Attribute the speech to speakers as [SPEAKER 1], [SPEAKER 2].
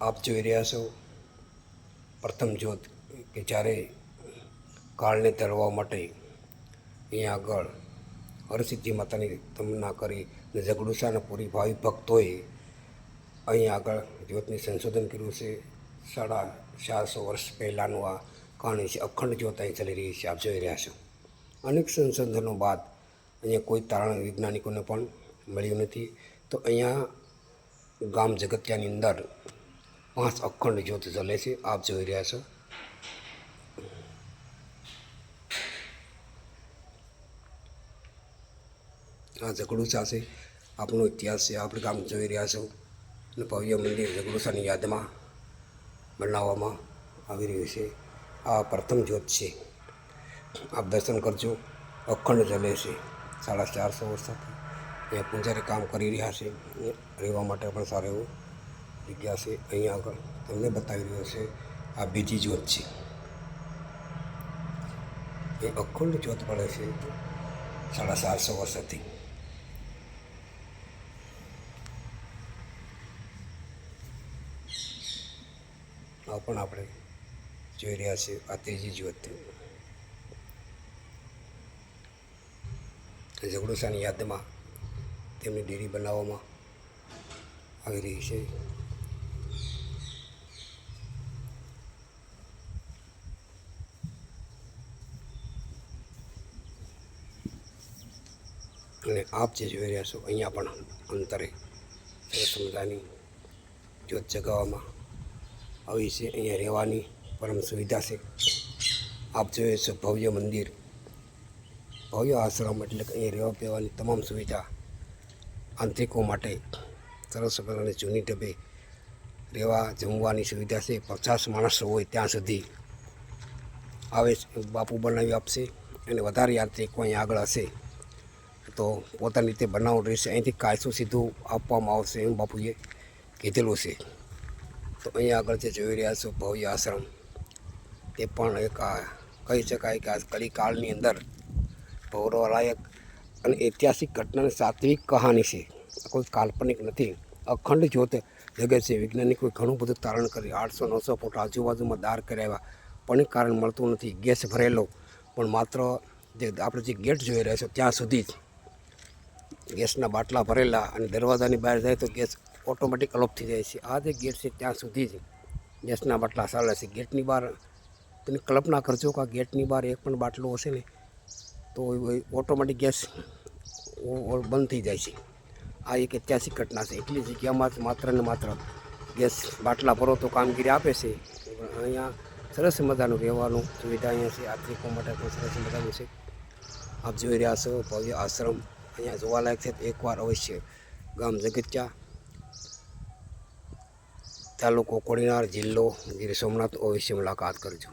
[SPEAKER 1] આપ જોઈ રહ્યા છો પ્રથમ જ્યોત કે જ્યારે કાળને તરવા માટે અહીંયા આગળ હરસિદ્ધિ માતાની તમના કરી અને જગડુસાના પૂરી ભાવિ ભક્તોએ અહીંયા આગળ જ્યોતની સંશોધન કર્યું છે. સાડા ચારસો વર્ષ પહેલાંનું આ કહાણી છે. અખંડ જ્યોત અહીં ચાલી રહી છે. આપ જોઈ રહ્યા છો. અનેક સંશોધનો બાદ અહીંયા કોઈ તારણ વૈજ્ઞાનિકોને પણ મળ્યું નથી. તો અહીંયા ગામ જગત્યાની અંદર પાંચ અખંડ જ્યોત ચાલે છે. આપ જોઈ રહ્યા છો. આ ઝઘડુસા છે આપણો ઇતિહાસ છે. આપણે ગામ જોઈ રહ્યા છો. અને ભવ્ય મંદિર ઝઘડુસાની યાદમાં બનાવવામાં આવી રહ્યું છે. આ પ્રથમ જ્યોત છે. આપ દર્શન કરજો. અખંડ જલે છે. સાડા ચારસો વર્ષથી. એ પૂજારી કામ કરી રહ્યા છે. રહેવા માટે પણ સારું એવું જગ્યા છે, અહીંયા આગળ તમને બતાવી રહ્યો છે આ બીજી જ્યોત છે. એ અખંડ જ્યોત પડે છે સાડા ચારસો વર્ષથી. આ પણ આપણે જોઈ રહ્યા છીએ, આ ત્રીજી જ્યોત. ઝઘડોસાની યાદમાં તેમની ડેરી બનાવવામાં આવી રહી છે. અને આપ જે જોઈ રહ્યા છો, અહીંયા પણ અંતરે સરસ જ્યોત જગાવવામાં આવી છે. અહીંયા રહેવાની પરમ સુવિધા છે. આપ જોઈએ છો ભવ્ય મંદિર, ભવ્ય આશ્રમ એટલે કે અહીંયા રહેવા પીવાની તમામ સુવિધા આંતરિકો માટે સરસ મજાની જૂની ઢબે રહેવા, જમવાની સુવિધા છે. પચાસ માણસો હોય ત્યાં સુધી આવે બાપુ બનાવી આપશે અને વધારે યાત્રિકો અહીંયા આગળ હશે. તો પોતાની રીતે બનાવવાનું રહેશે. અહીંથી કાયસું સીધું આપવામાં આવશે એમ બાપુએ કીધેલું છે. તો અહીંયા આગળ જે જોઈ રહ્યા છો ભવ્ય આશ્રમ, તે પણ એક કહી શકાય કે આ કલિકાળની અંદર ગૌરવલાયક અને ઐતિહાસિક ઘટનાની સાત્વિક કહાની છે. કોઈ કાલ્પનિક નથી. અખંડ જ્યોત જગે છે. વૈજ્ઞાનિકોએ ઘણું બધું તારણ કર્યું આઠસો નવસો ફૂટ આજુબાજુમાં દાર કરાવ્યા. પણ કારણ મળતું નથી. ગેસ ભરેલો. પણ માત્ર જે આપણે જે ગેટ જોઈ રહ્યા છો, ત્યાં સુધી જ ગેસના બાટલા ભરેલા અને દરવાજાની બહાર જાય તો ગેસ ઓટોમેટિક અલોપ થઈ જાય છે. આ જે ગેટ છે ત્યાં સુધી જ ગેસના બાટલા ચાલે છે. ગેટની બહાર તમે કલ્પના કરજો કે આ ગેટની બહાર એક પણ બાટલો હશે ને તો ઓટોમેટિક ગેસ બંધ થઈ જાય છે. આ એક ઐતિહાસિક ઘટના છે. એટલી જગ્યામાં જ માત્ર ને માત્ર ગેસ બાટલા ભરો તો કામગીરી આપે છે. અહીંયા સરસ મજાનું રહેવાનું સુવિધા અહીંયા છે. યાત્રિકો માટે પણ સરસ મજાનું છે. આપ જોઈ રહ્યા છો ભવ્ય આશ્રમ. અહીંયા જોવાલાયક છે. એકવાર અવશ્ય ગામ જગત્યા તાલુકો કોડીનાર જિલ્લો ગીર સોમનાથ અવશ્ય મુલાકાત કરજો.